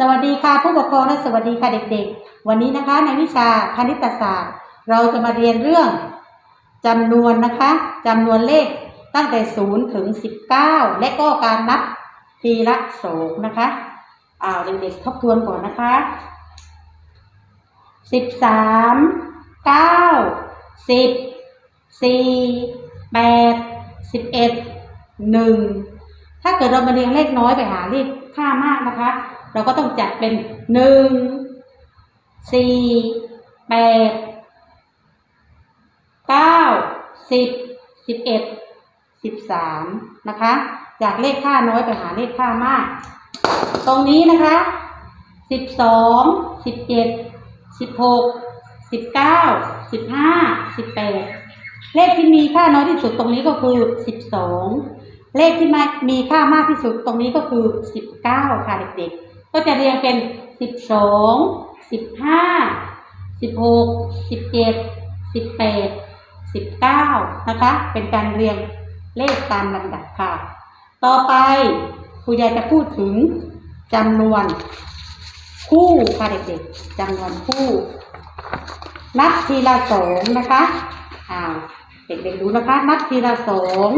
สวัสดีค่ะผู้ปกครองและสวัสดีค่ะเด็กๆ วันนี้นะคะในวิชาคณิตศาสตร์ เราจะมาเรียนเรื่องจำนวนนะคะจำนวนเลขตั้งแต่ 0 ถึง 19 และก็การนับทีละโสงนะคะอ้าวเด็กๆทบทวนก่อนนะคะสิบสามเก้าสิบสี่แปดสิบเอ็ดหนึ่งถ้าเกิดเรามาเรียงเลขน้อยไปหาเลขค่ามากนะคะ เราก็ต้องจัดเป็นหนึ่งสี่แปดเก้าสิบสิบเอ็ดสิบสามนะคะ จากเลขค่าน้อยไปหาเลขค่ามาก ตรงนี้นะคะสิบสองสิบเจ็ดสิบหกสิบเก้าสิบห้าสิบแปดเลขที่มีค่าน้อยที่สุดตรงนี้ก็คือสิบสองเลขที่มีค่ามากที่สุดตรงนี้ก็คือสิบเก้าค่ะเด็กๆ ก็จะเรียงเป็นสิบสองสิบห้าสิบหกสิบเจ็ดสิบแปดสิบเก้านะคะ เป็นการเรียงเลขตามลำดับค่ะ ต่อไปครูยายจะพูดถึงจำนวนคู่ค่ะเด็กๆจำนวนคู่ นับทีละสองนะคะอ่าวเด็กๆดูนะคะ นับทีละสอง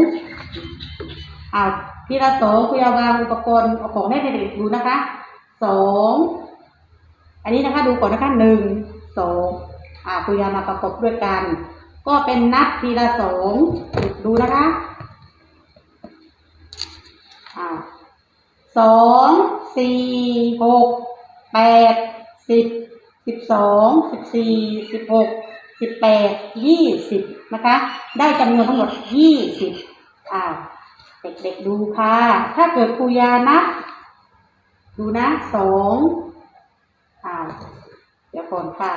อ่าวทีละสองคุยาวางอุปกรณ์ของให้เด็กๆดูนะคะ สองอันนี้นะคะดูก่อนนะคะหนึ่งสองอ่าคุยามาประกบด้วยกัน ก็เป็นนับทีละสองดูนะคะอ่าสองสี่หกแปดสิบสิบสองสิบสี่สิบหกสิบแปดยี่สิบนะคะ ได้จำนวนทั้งหมดยี่สิบอ่าเด็กๆดูค่ะ ถ้าเกิดครูยานับ ดูนะสองอ่าเดี๋ยวก่อนค่ะ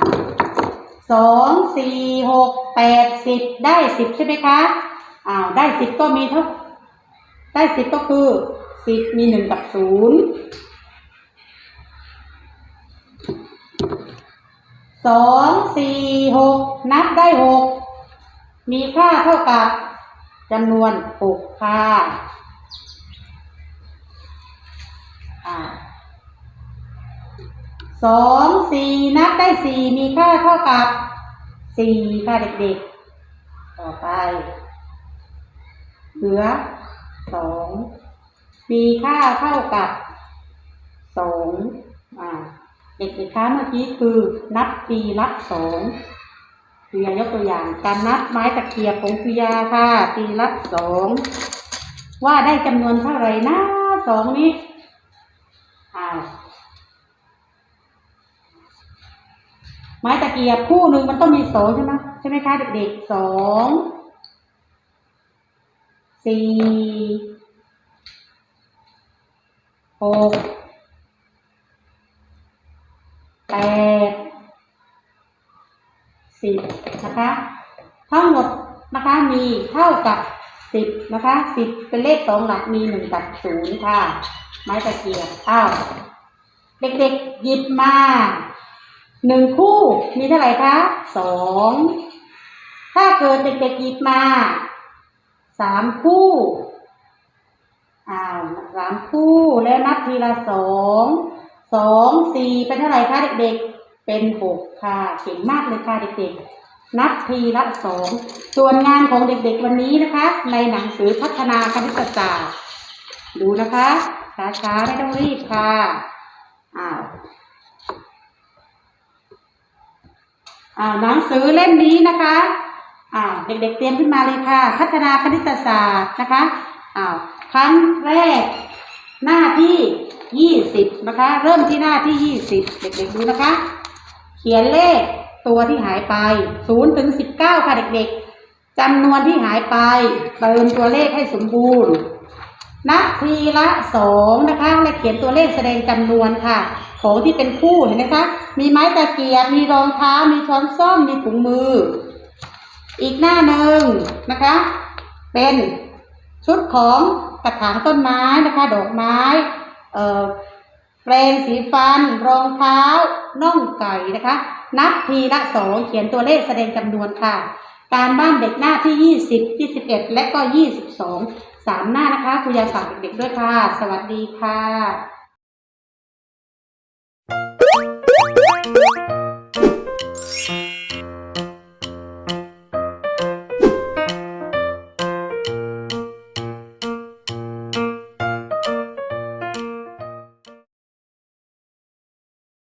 สองสี่หกแปดสิบได้สิบใช่ไหมคะอ้าวได้สิบก็มีเท่าได้สิบก็คือสิบมีหนึ่งกับศูนย์สองสี่หกนับได้หกมีค่าเท่ากับจำนวนหกค่ะอ่า สองสี่นับได้สี่มีค่าเท่ากับสี่ค่ะเด็กๆ ต่อไป เหลือสองมีค่าเท่ากับสองอ่าเด็กๆคะเมื่อกี้คือนับปีละสองคุยยกตัวอย่างการนับไม้ตะเกียบของคุยาค่ะปีละสองว่าได้จำนวนเท่าไหร่นะสองนี้อ่า ไม้ตะเกียบคู่หนึ่งมันต้องมีสองใช่ไหมใช่ไหมคะเด็กๆสองสี่หกแปดสิบนะคะ ทั้งหมดนะคะมีเท่ากับสิบนะคะสิบเป็นเลขสองหลักมีหนึ่งกับศูนย์ค่ะ ไม้ตะเกียบอ้าวเด็กๆหยิบมา หนึ่งคู่มีเท่าไหร่คะสองถ้าเกิดเด็กๆหยิบมาสามคู่อ้าวสามคู่แล้วนับทีละสองสองสี่เป็นเท่าไหร่คะเด็กๆ เป็นหกค่ะเก่งมากเลยค่ะเด็กๆ นับทีละสองส่วนงานของเด็กๆวันนี้นะคะ ในหนังสือพัฒนาคณิตศาสตร์ดูนะคะช้าๆไม่ต้องรีบค่ะอ้าว อ่าหนังสือเล่มนี้นะคะอ่าเด็กๆเตรียมขึ้นมาเลยค่ะ พัฒนาคณิตศาสตร์นะคะอ้าวครั้งแรกหน้าที่ยี่สิบนะคะ เริ่มที่หน้าที่ยี่สิบเด็กๆดูนะคะ เขียนเลขตัวที่หายไปศูนย์ถึงสิบเก้าค่ะเด็กๆจำนวนที่หายไปเติมตัวเลขให้สมบูรณ์ นับทีละสองนะคะและเขียนตัวเลขแสดงจำนวนค่ะ ของที่เป็นคู่เห็นไหมคะ มีไม้ตะเกียบ มีรองเท้า มีช้อนส้อม มีถุงมือ อีกหน้าหนึ่งนะคะ เป็นชุดของกระถางต้นไม้นะคะ ดอกไม้ เอ่อแปรงสีฟัน รองเท้า น่องไก่นะคะ นับทีละสองเขียนตัวเลขแสดงจำนวนค่ะ การบ้านเด็กหน้าที่ยี่สิบยี่สิบเอ็ดและก็ยี่ สามหน้านะคะครูยาฝากเด็กๆด้วยค่ะ สวัสดีค่ะ